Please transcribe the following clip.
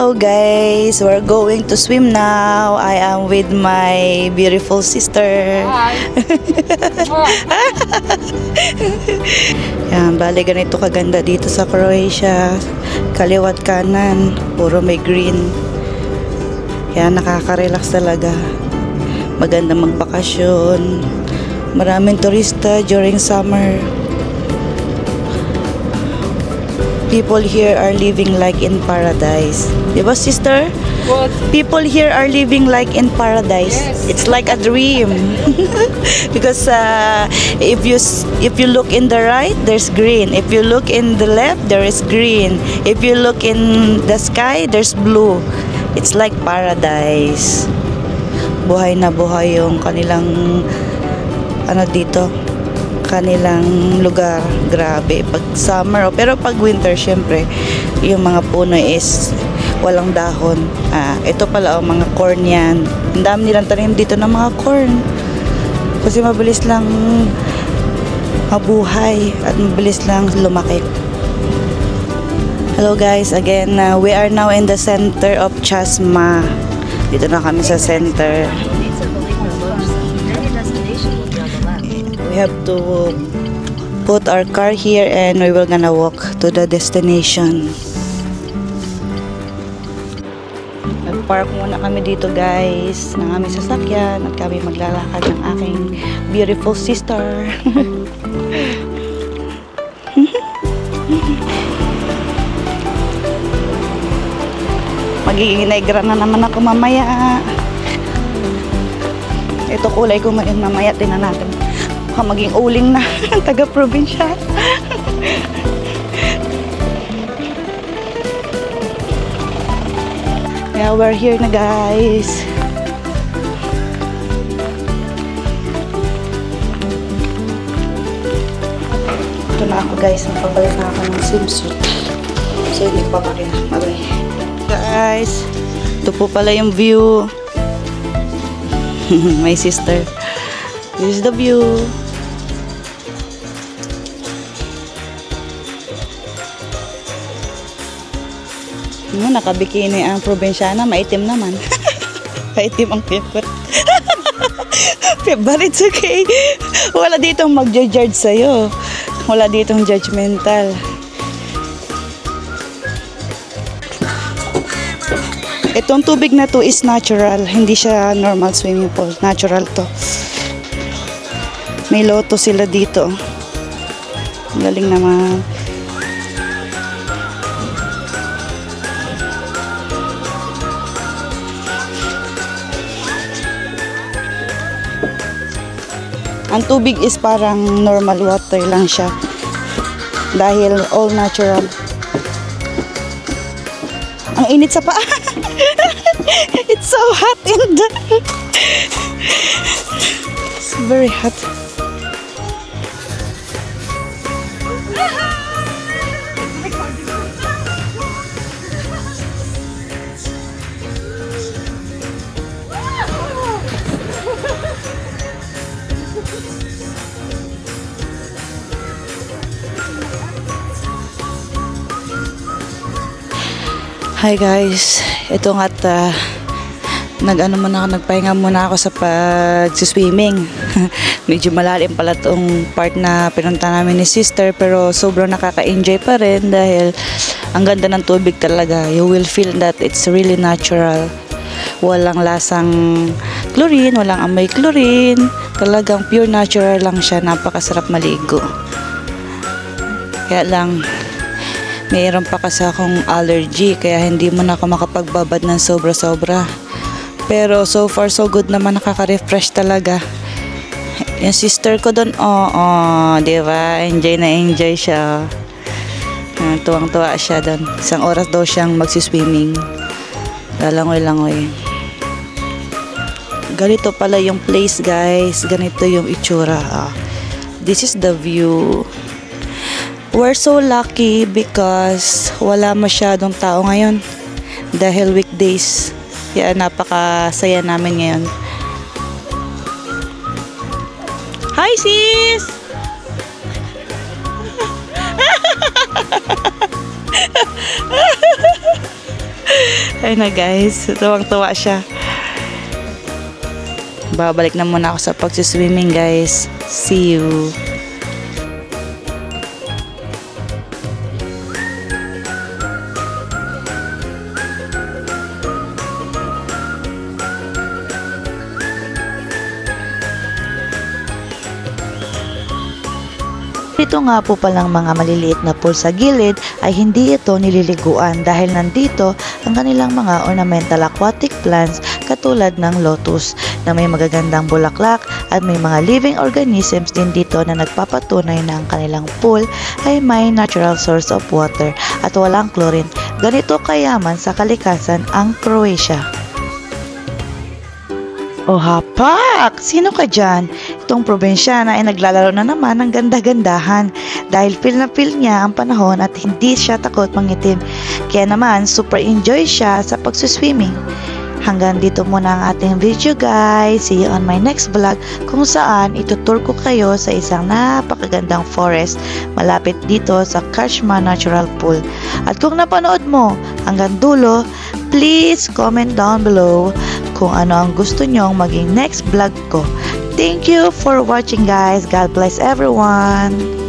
Hello guys, we're going to swim now. I am with my beautiful sister. Yan, bali ganito kaganda dito sa Croatia. Kaliwat kanan, puro may green. Yan, nakaka-relax talaga. Maganda magbakasyon. Maraming turista during summer. People here are living like in paradise. Di ba, sister? What? People here are living like in paradise. Yes. It's like a dream. because uh, if you if you look in the right, there's green. If you look in the left, there is green. If you look in the sky, there's blue. It's like paradise. Buhay na buhay yung kanilang ano dito kanilang lugar. Grabe pag summer oh, pero pag winter syempre yung mga puno is walang dahon. Ah, ito pala ang mga corn yan. Ang dami nilang tanim dito ng mga corn. Kasi mabilis lang mabuhay at mabilis lang lumaki. Hello guys. Again uh, we are now in the center of Chasma. Dito na kami sa center we have to put our car here and we will gonna walk to the destination. Nag-park muna kami dito guys ng aming sasakyan at kami maglalakad ng aking beautiful sister. Magiging negra na naman ako mamaya. Ito kulay ko mamaya. Tingnan natin. Baka maging uling na. Taga-probinsya. yeah, we're here na guys. Ito na ako guys. Magpapalit na ako ng swimsuit. So, hindi pa pa rin. Bye-bye. Guys, ito po pala yung view. My sister. This is the view. No, nakabikini ang probinsyana, maitim naman. maitim ang pipot. But it's okay. Wala ditong magja-judge sa'yo. Wala ditong judgmental. Itong tubig na to is natural. Hindi siya normal swimming pool. Natural to. May loto sila dito. Galing naman. Ang tubig is parang normal water lang siya. Dahil all natural. Ang init sa paa. It's so hot in the... It's very hot. Hi guys, ito nga at ah, nag-ano muna ako, nagpahinga muna ako sa pag-swimming. Medyo malalim pala tong part na pinunta namin ni sister pero sobrang nakaka-enjoy pa rin dahil ang ganda ng tubig talaga. You will feel that it's really natural. Walang lasang chlorine, walang amoy chlorine. Talagang pure natural lang siya. Napakasarap maligo. Kaya lang, mayroon pa kasi akong allergy kaya hindi mo na ako makapagbabad ng sobra-sobra. Pero so far so good naman nakaka-refresh talaga. Yung sister ko doon, oo, oh, di ba? Enjoy na enjoy siya. Ah, tuwang-tuwa siya doon. Isang oras daw siyang magsiswimming. Lalangoy-langoy. Ganito pala yung place guys. Ganito yung itsura. Ah. This is the view. We're so lucky because wala masyadong tao ngayon dahil weekdays. Kaya napakasaya namin ngayon. Hi sis! Ay na guys, tuwang-tuwa siya. Babalik na muna ako sa pagsiswimming guys. See you. Dito nga po palang mga maliliit na pool sa gilid ay hindi ito nililiguan dahil nandito ang kanilang mga ornamental aquatic plants katulad ng lotus na may magagandang bulaklak at may mga living organisms din dito na nagpapatunay na ang kanilang pool ay may natural source of water at walang chlorine. Ganito kayaman sa kalikasan ang Croatia. O hapak! Sino ka dyan? Itong probinsyana ay naglalaro na naman ng ganda-gandahan dahil feel na feel niya ang panahon at hindi siya takot mangitim. Kaya naman, super enjoy siya sa pagsuswimming. Hanggang dito muna ang ating video guys. See you on my next vlog kung saan itutur ko kayo sa isang napakagandang forest malapit dito sa Kashma Natural Pool. At kung napanood mo hanggang dulo, please comment down below kung ano ang gusto nyong maging next vlog ko. Thank you for watching guys. God bless everyone.